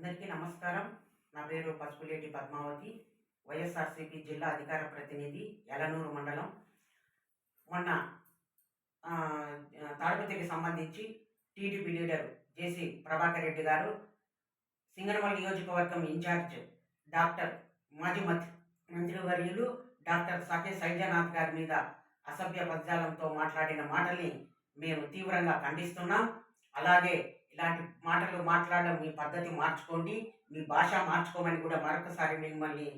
అందరికీ నమస్కారం. నా పేరు పసుపులేటి పద్మావతి వైఎస్ఆర్సీపీ జిల్లా అధికార ప్రతినిధి యలనూరు మండలం. మొన్న ఆ, సంబంధించి టీడీపీ లీడర్ జేసీ ప్రభాకర్ రెడ్డి గారు సింగనమల నియోజకవర్గం ఇన్ఛార్జ్ డాక్టర్ మాజీ మంత్రి మంత్రివర్యులు డాక్టర్ సాకే సైజనాథ్ గారి మీద అసభ్య పద్యాలంతో మాట్లాడిన మాటల్ని మేము తీవ్రంగా ఖండిస్తున్నాం. అలాగే ఇలాంటి మాటలు మాట్లాడడం మీ పద్ధతి మార్చుకోండి మీ భాష మార్చుకోమని కూడా మరొకసారి మిమ్మల్ని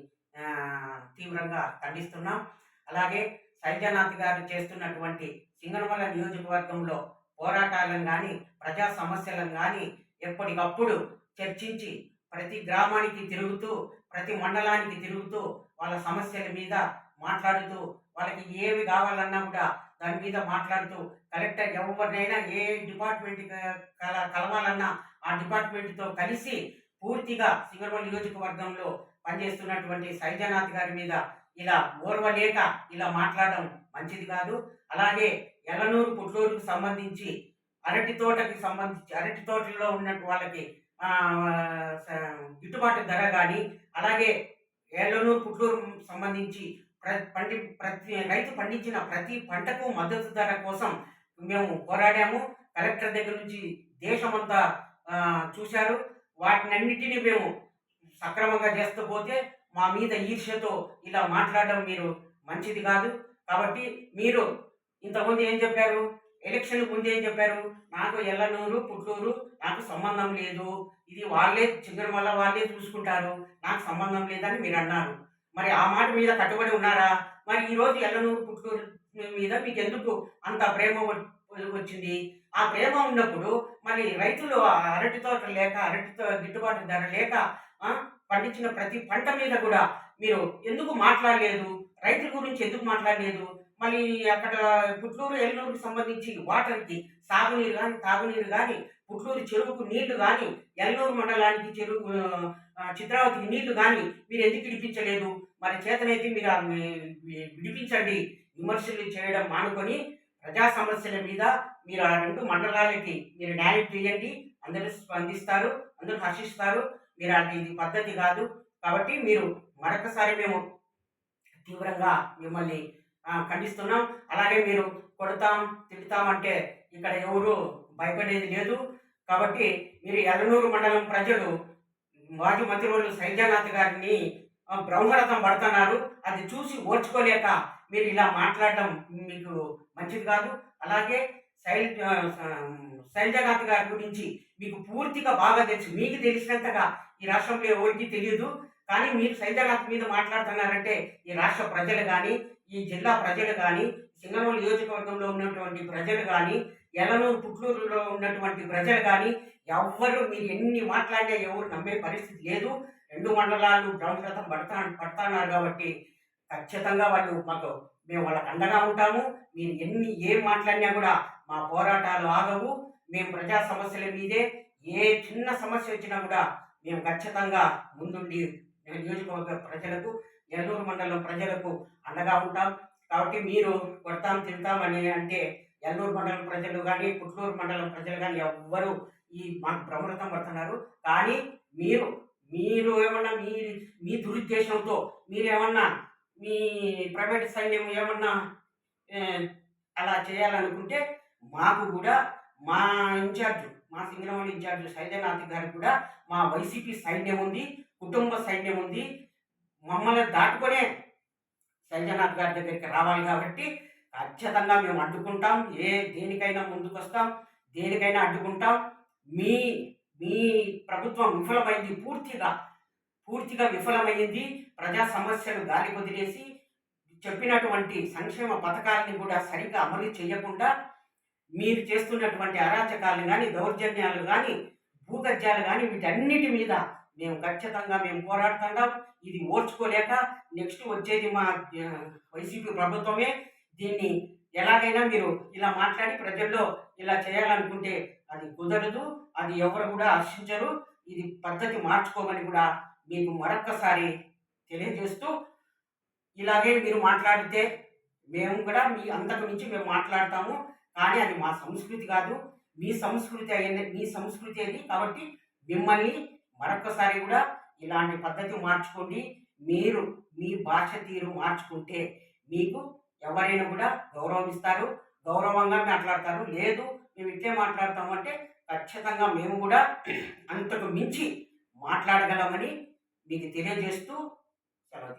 తీవ్రంగా ఖండిస్తున్నాం. అలాగే సైజనాథ్ గారు చేస్తున్నటువంటి సింగనమల నియోజకవర్గంలో పోరాటాలను కానీ ప్రజా సమస్యలను కానీ ఎప్పటికప్పుడు చర్చించి ప్రతి గ్రామానికి తిరుగుతూ ప్రతి మండలానికి తిరుగుతూ వాళ్ళ సమస్యల మీద మాట్లాడుతూ వాళ్ళకి ఏవి కావాలన్నా కూడా దాని మీద మాట్లాడుతూ కలెక్టర్ ఎవరినైనా ఏ డిపార్ట్మెంట్ కల కలవాలన్నా ఆ డిపార్ట్మెంట్తో కలిసి పూర్తిగా సింగరవల్ నియోజకవర్గంలో పనిచేస్తున్నటువంటి సైజనాథ్ గారి మీద ఇలా ఓర్వలేక ఇలా మాట్లాడడం మంచిది కాదు. అలాగే ఎలనూరు పుట్లూరుకు సంబంధించి అరటి తోటకి సంబంధించి అరటి తోటలో ఉన్న వాళ్ళకి గిట్టుబాటు ధర కానీ అలాగే ఎల్లనూరు పుట్లూరు సంబంధించి ప్ర పండి ప్రతి రైతు పండించిన ప్రతి పంటకు మద్దతు ధర కోసం మేము పోరాడాము. కలెక్టర్ దగ్గర నుంచి దేశమంతా చూశారు. వాటినన్నిటినీ మేము సక్రమంగా చేస్తూ పోతే మా మీద ఈర్ష్యతో ఇలా మాట్లాడడం మీరు మంచిది కాదు. కాబట్టి మీరు ఇంతకుముందు ఏం చెప్పారు? ఎలక్షన్ ముందు ఏం చెప్పారు. నాకు ఎల్లనూరు పుట్లూరు నాకు సంబంధం లేదు. ఇది వాళ్ళే చింగన వల్ల వాళ్ళే చూసుకుంటారు. నాకు సంబంధం లేదని మీరు అన్నారు. మరి ఆ మాట మీద కట్టుబడి ఉన్నారా? మరి ఈరోజు ఎల్లనూరు పుట్లూరు మీద మీకు ఎందుకు అంత ప్రేమ వచ్చింది? ఆ ప్రేమ ఉన్నప్పుడు మరి రైతులు ఆ అరటి తోట లేక అరటితో గిట్టుబాటు ధర లేక పండించిన ప్రతి పంట మీద కూడా మీరు ఎందుకు మాట్లాడలేదు? రైతుల గురించి ఎందుకు మాట్లాడలేదు? మళ్ళీ అక్కడ పుట్లూరు ఎల్లూరుకి సంబంధించి వాటర్కి సాగునీరు కానీ తాగునీరు కానీ పుట్లూరు చెరువుకు నీళ్ళు కానీ ఎల్లూరు మండలానికి చెరువు చిత్రావతికి నీళ్ళు కానీ మీరు ఎందుకు విడిపించలేదు మరి చేతనైతే మీరు విడిపించండి విమర్శలు చేయడం మానుకొని ప్రజా సమస్యల మీద మీరు ఆ రెండు మండలాలకి మీరు న్యాయం చేయండి. అందరూ స్పందిస్తారు అందరూ హర్షిస్తారు. మీరు అది ఇది పద్ధతి కాదు. కాబట్టి మీరు మరొకసారి మేము తీవ్రంగా మిమ్మల్ని ఖండిస్తున్నాం. అలాగే మీరు కొడతాం తిడతాం అంటే ఇక్కడ ఎవరు భయపడేది లేదు. కాబట్టి మీరు ఎలనూరు మండలం ప్రజలు మాజీ మంత్రివర్యులు సైజానాథ్ గారిని బ్రహ్మరథం పడుతున్నారు. అది చూసి ఓర్చుకోలేక మీరు ఇలా మాట్లాడటం మీకు మంచిది కాదు. అలాగే శైల్ ఆ, శైలజనాథ్ గారి గురించి మీకు పూర్తిగా బాగా తెలుసు. మీకు తెలిసినంతగా ఈ రాష్ట్రంలో ఎవరికి తెలియదు. కానీ మీరు శైలజనాథ్ మీద మాట్లాడుతున్నారంటే ఈ రాష్ట్ర ప్రజలు కానీ ఈ జిల్లా ప్రజలు కానీ సింగనూరు నియోజకవర్గంలో ఉన్నటువంటి ప్రజలు కానీ ఎలనూరు పుట్లూరులో ఉన్నటువంటి ప్రజలు కానీ ఎవ్వరు మీరు ఎన్ని మాట్లాడినా ఎవరు నమ్మే పరిస్థితి లేదు. రెండు మండలాలు బ్రహ్మరథం పడతా పడతాన్నారు కాబట్టి ఖచ్చితంగా వాళ్ళు మాకు మేము వాళ్ళకి అండగా ఉంటాము. మీరు ఎన్ని ఏం మాట్లాడినా కూడా మా పోరాటాలు ఆగవు. మేము ప్రజా సమస్యల మీదే ఏ చిన్న సమస్య వచ్చినా కూడా మేము ఖచ్చితంగా ముందుండి నియోజకవర్గ ప్రజలకు ఏలూరు మండలం ప్రజలకు అండగా ఉంటాం. కాబట్టి మీరు కొడతాం తింటామని అంటే ఎల్లూరు మండలం ప్రజలు కానీ పుట్లూరు మండలం ప్రజలు కానీ ఎవ్వరు ఈ మాకు బ్రహ్మరథం పడుతున్నారు. కానీ మీరు మీరు ఏమన్నా మీ మీ దురుద్దేశంతో మీరేమన్నా మీ ప్రైవేట్ సైన్యం ఏమన్నా అలా చేయాలనుకుంటే మాకు కూడా మా ఇన్ఛార్జ్ మా సింగరమణి ఇన్ఛార్జ్ సైద్యనాథ్ గారికి కూడా మా వైసీపీ సైన్యం ఉంది కుటుంబ సైన్యం ఉంది మమ్మల్ని దాటుకొనే సైద్యనాథ్ గారి దగ్గరికి రావాలి కాబట్టి ఖచ్చితంగా మేము అడ్డుకుంటాం. ఏ దేనికైనా ముందుకొస్తాం దేనికైనా అడ్డుకుంటాం. మీ మీ ప్రభుత్వం విఫలమైంది పూర్తిగా పూర్తిగా విఫలమైంది. ప్రజా సమస్యలు గాలి వదిలేసి చెప్పినటువంటి సంక్షేమ పథకాలని కూడా సరిగ్గా అమలు చేయకుండా మీరు చేస్తున్నటువంటి అరాచకాలు కానీ దౌర్జన్యాలు కానీ భూగత్యాలు కానీ వీటన్నిటి మీద మేము ఖచ్చితంగా మేము పోరాడుతున్నాం ఇది ఓర్చుకోలేక నెక్స్ట్ వచ్చేది మా వైసీపీ ప్రభుత్వమే. దీన్ని ఎలాగైనా మీరు ఇలా మాట్లాడి ప్రజల్లో ఇలా చేయాలనుకుంటే అది కుదరదు అది ఎవరు కూడా హర్షించరు. ఇది పద్ధతి మార్చుకోమని కూడా మీకు మరొక్కసారి తెలియజేస్తూ ఇలాగే మీరు మాట్లాడితే మేము కూడా మీ అంతకు మించి మేము మాట్లాడతాము. కానీ అది మా సంస్కృతి కాదు. మీ సంస్కృతి అయిన మీ సంస్కృతి అది కాబట్టి మిమ్మల్ని మరొకసారి కూడా ఇలాంటి పద్ధతి మార్చుకోండి. మీరు మీ భాష తీరు మార్చుకుంటే మీకు ఎవరైనా కూడా గౌరవం ఇస్తారు గౌరవంగా మాట్లాడతారు. లేదు మేము ఇట్లే మాట్లాడతామంటే ఖచ్చితంగా మేము కూడా అంతకు మించి మాట్లాడగలమని మీకు తెలియజేస్తూ సెలవు